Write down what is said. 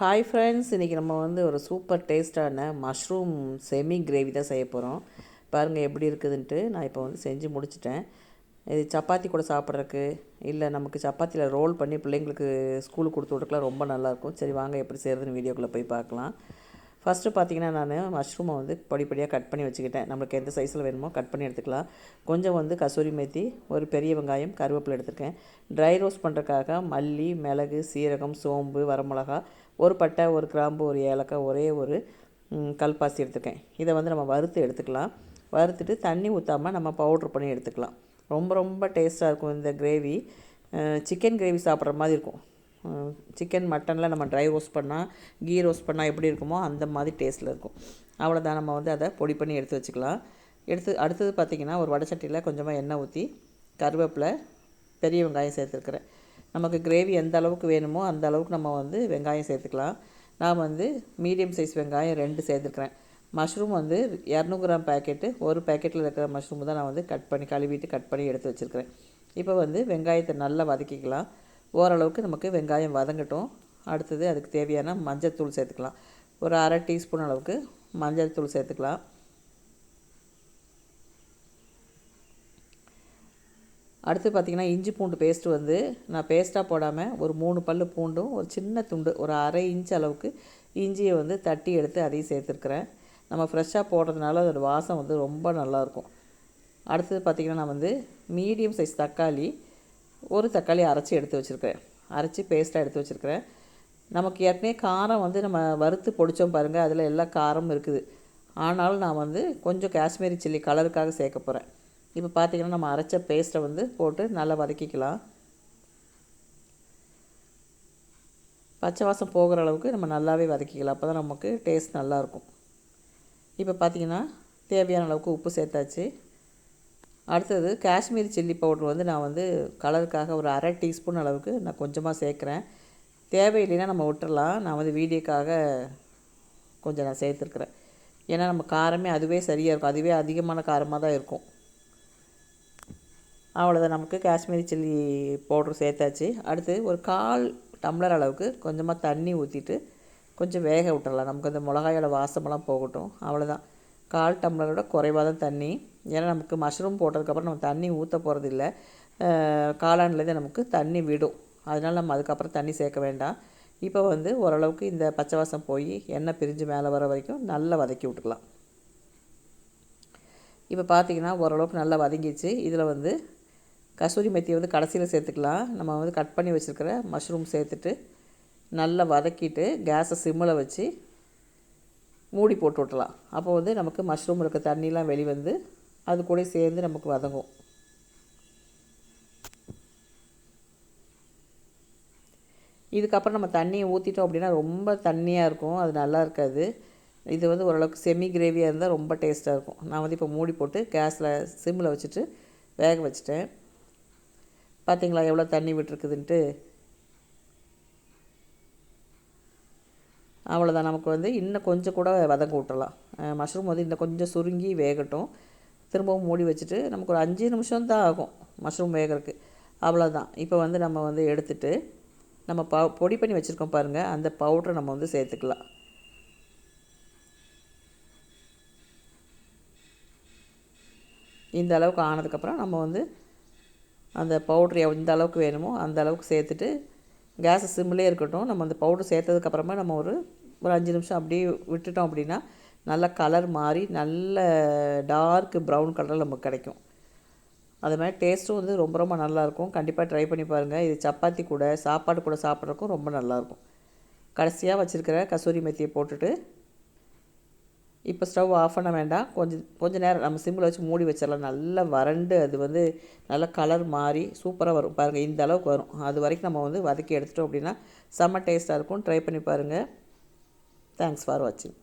Hi friends இன்றைக்கி நம்ம வந்து ஒரு சூப்பர் டேஸ்ட்டான மஷ்ரூம் செமி கிரேவி தான் செய்ய போகிறோம் பாருங்கள் எப்படி இருக்குதுன்ட்டு நான் இப்போ வந்து செஞ்சு முடிச்சிட்டேன். இது சப்பாத்தி கூட சாப்பிட்றதுக்கு இல்லை நமக்கு சப்பாத்தியில் ரோல் பண்ணி பிள்ளைங்களுக்கு ஸ்கூலுக்கு கொடுத்து விட்றதுக்குலாம் ரொம்ப நல்லாயிருக்கும். சரி வாங்க எப்படி செய்கிறதுன்னு வீடியோக்குள்ளே போய் பார்க்கலாம். ஃபஸ்ட்டு பார்த்தீங்கன்னா நான் மஷ்ரூமை வந்து படிப்படியாக கட் பண்ணி வச்சுக்கிட்டேன். நம்மளுக்கு எந்த சைஸில் வேணுமோ கட் பண்ணி எடுத்துக்கலாம். கொஞ்சம் வந்து கசூரி மேத்தி ஒரு பெரிய வெங்காயம் கருவேப்பிலை எடுத்துருக்கேன். ட்ரை ரோஸ்ட் பண்ணுறதுக்காக மல்லி மிளகு சீரகம் சோம்பு வரமிளகா ஒரு பட்டை ஒரு கிராம்பு ஒரு ஏலக்காய் ஒரே ஒரு கல்பாசி எடுத்துருக்கேன். இதை வந்து நம்ம வறுத்து எடுத்துக்கலாம். வறுத்துட்டு தண்ணி ஊற்றாமல் நம்ம பவுட்ரு பண்ணி எடுத்துக்கலாம். ரொம்ப ரொம்ப டேஸ்ட்டாக இருக்கும் இந்த கிரேவி சிக்கன் கிரேவி சாப்பிட்ற மாதிரி இருக்கும். சிக்கன் மட்டனில் நம்ம ட்ரை ரோஸ்ட் பண்ணால் கீ ரோஸ்ட் பண்ணால் எப்படி இருக்குமோ அந்த மாதிரி டேஸ்ட்டில் இருக்கும். அவ்வளோதான் நம்ம வந்து அதை பொடி பண்ணி எடுத்து வச்சுக்கலாம். எடுத்து அடுத்தது பார்த்திங்கன்னா ஒரு வடை சட்டியில் கொஞ்சமாக எண்ணெய் ஊற்றி கருவேப்பிலை பெரிய வெங்காயம் சேர்த்துருக்குறேன். நமக்கு கிரேவி எந்த அளவுக்கு வேணுமோ அந்த அளவுக்கு நம்ம வந்து வெங்காயம் சேர்த்துக்கலாம். நான் வந்து மீடியம் சைஸ் வெங்காயம் ரெண்டு சேர்த்துருக்குறேன். மஷ்ரூம் வந்து இரநூறு கிராம் பேக்கெட்டு ஒரு பேக்கெட்டில் இருக்கிற மஷ்ரூம் தான் நான் வந்து கட் பண்ணி கழுவிட்டு கட் பண்ணி எடுத்து வச்சுருக்கிறேன். இப்போ வந்து வெங்காயத்தை நல்லா வதக்கிக்கலாம். ஓரளவுக்கு நமக்கு வெங்காயம் வதங்கட்டும். அடுத்தது அதுக்கு தேவையான மஞ்சள் தூள் சேர்த்துக்கலாம். ஒரு அரை டீஸ்பூன் அளவுக்கு மஞ்சள் தூள் சேர்த்துக்கலாம். அடுத்து பார்த்திங்கன்னா இஞ்சி பூண்டு பேஸ்ட்டு வந்து நான் பேஸ்ட்டாக போடாமல் ஒரு மூணு பல் பூண்டும் ஒரு சின்ன துண்டு ஒரு அரை இன்ச் அளவுக்கு இஞ்சியை வந்து தட்டி எடுத்து அதையும் சேர்த்துருக்குறேன். நம்ம ஃப்ரெஷ்ஷாக போடுறதுனால அதோடய வாசம் வந்து ரொம்ப நல்லாயிருக்கும். அடுத்தது பார்த்திங்கன்னா நான் வந்து மீடியம் சைஸ் தக்காளி ஒரு தக்காளி அரைச்சி எடுத்து வச்சுருக்கிறேன். அரைச்சி பேஸ்ட்டாக எடுத்து வச்சுருக்கிறேன். நமக்கு ஏற்கனவே காரம் வந்து நம்ம வறுத்து பொடிச்சோம் பாருங்கள் அதில் எல்லா காரமும் இருக்குது. ஆனாலும் நான் வந்து கொஞ்சம் காஷ்மீரி சில்லி கலருக்காக சேர்க்க போகிறேன் இப்போ பார்த்தீங்கன்னா நம்ம அரைச்ச பேஸ்ட்டை வந்து போட்டு நல்லா வதக்கிக்கலாம். பச்சை வாசம் போகிற அளவுக்கு நம்ம நல்லாவே வதக்கிக்கலாம். அப்போ தான் நமக்கு டேஸ்ட் நல்லாயிருக்கும் இப்போ பார்த்தீங்கன்னா தேவையான அளவுக்கு உப்பு சேர்த்தாச்சு. அடுத்தது காஷ்மீரி சில்லி பவுடர் வந்து நான் வந்து கலருக்காக ஒரு அரை டீஸ்பூன் அளவுக்கு நான் கொஞ்சமாக சேர்க்குறேன். தேவையில்லைன்னா நம்ம விட்டுறலாம். நான் வந்து வீடியோக்காக கொஞ்சம் நான் சேர்த்துருக்குறேன். ஏன்னா நம்ம காரமே அதுவே சரியாக இருக்கும். அதுவே அதிகமான காரமாக தான் இருக்கும். அவ்வளோதான் நமக்கு காஷ்மீரி சில்லி பவுட்ரு சேர்த்தாச்சு. அடுத்து ஒரு கால் டம்ளர் அளவுக்கு கொஞ்சமாக தண்ணி ஊற்றிட்டு கொஞ்சம் வேக விட்டுறலாம். நமக்கு அந்த மிளகாயோட வாசமெல்லாம் போகட்டும். அவ்வளோதான் கால் டம்ளரோட குறைவாக தான் தண்ணி. ஏன்னா நமக்கு மஷ்ரூம் போட்டதுக்கப்புறம் நம்ம தண்ணி ஊற்ற போகிறதில்ல காளான்லேருந்து நமக்கு தண்ணி விடும். அதனால் நம்ம அதுக்கப்புறம் தண்ணி சேர்க்க வேண்டாம். இப்போ வந்து ஓரளவுக்கு இந்த பச்சை வாசம் போய் எண்ணெய் பிரிஞ்சு மேலே வர வரைக்கும் நல்லா வதக்கி விட்டுக்கலாம். இப்போ பார்த்திங்கன்னா ஓரளவுக்கு நல்லா வதங்கிச்சு இதில் வந்து கசூரி மெத்தியை வந்து கடைசியில் சேர்த்துக்கலாம். நம்ம வந்து கட் பண்ணி வச்சுருக்கிற மஷ்ரூம் சேர்த்துட்டு நல்லா வதக்கிட்டு கேஸை சிம்மில் வச்சு மூடி போட்டு விட்டலாம் அப்போ வந்து நமக்கு மஷ்ரூம் இருக்க தண்ணிலாம் வெளிவந்து அது கூட சேர்ந்து நமக்கு வதங்கும். இதுக்கப்புறம் நம்ம தண்ணியை ஊற்றிட்டோம் அப்படின்னா ரொம்ப தண்ணியாக இருக்கும். அது நல்லா இருக்காது. இது வந்து ஓரளவுக்கு செமி கிரேவியாக இருந்தால் ரொம்ப டேஸ்ட்டாக இருக்கும். நான் வந்து இப்போ மூடி போட்டு கேஸில் சிம்மில் வச்சுட்டு வேக வச்சுட்டேன். பார்த்தீங்களா எவ்வளோ தண்ணி விட்டுருக்குதுன்ட்டு? அவ்வளோதான் நமக்கு வந்து இன்னும் கொஞ்சம் கூட வதங்க விட்டலாம் மஷ்ரூம் வந்து இன்னும் கொஞ்சம் சுருங்கி வேகட்டும். திரும்பவும் மூடி வச்சுட்டு நமக்கு ஒரு அஞ்சு நிமிஷம் தான் ஆகும் மஷ்ரூம் வேகிறதுக்கு. அவ்வளோதான் இப்போ வந்து நம்ம வந்து எடுத்துட்டு நம்ம ப பொடி பண்ணி வச்சுருக்கோம் பாருங்கள் அந்த பவுட்ரை நம்ம வந்து சேர்த்துக்கலாம். இந்த அளவுக்கு ஆனதுக்கப்புறம் நம்ம வந்து அந்த பவுட்ரு எந்த அளவுக்கு வேணுமோ அந்த அளவுக்கு சேர்த்துட்டு கேஸை சிம்மிலே இருக்கட்டும். நம்ம அந்த பவுடர் சேர்த்ததுக்கப்புறமா நம்ம ஒரு ஒரு அஞ்சு நிமிஷம் அப்படியே விட்டுட்டோம் அப்படின்னா நல்ல கலர் மாறி நல்ல டார்க் ப்ரௌன் கலரில் நமக்கு கிடைக்கும். அது மாதிரி டேஸ்ட்டும் வந்து ரொம்ப ரொம்ப நல்லாயிருக்கும் கண்டிப்பாக ட்ரை பண்ணி பாருங்கள் இது சப்பாத்தி கூட சாப்பாடு கூட சாப்பிட்றதுக்கும் ரொம்ப நல்லாயிருக்கும் கடைசியாக வச்சுருக்கிற கசூரி மெத்தியை போட்டுட்டு இப்போ ஸ்டவ் ஆஃப் பண்ண வேண்டாம். கொஞ்சம் கொஞ்சம் நேரம் நம்ம சிம்மில் வச்சு மூடி வச்சிடலாம். நல்லா வறண்டு அது வந்து நல்லா கலர் மாறி சூப்பராக வரும். பாருங்கள் இந்த அளவுக்கு வரும். அது வரைக்கும் நம்ம வந்து வதக்கி எடுத்துட்டோம் அப்படின்னா செம்ம டேஸ்ட்டாக இருக்கும். ட்ரை பண்ணி பாருங்கள் தேங்க்ஸ் ஃபார் வாட்சிங்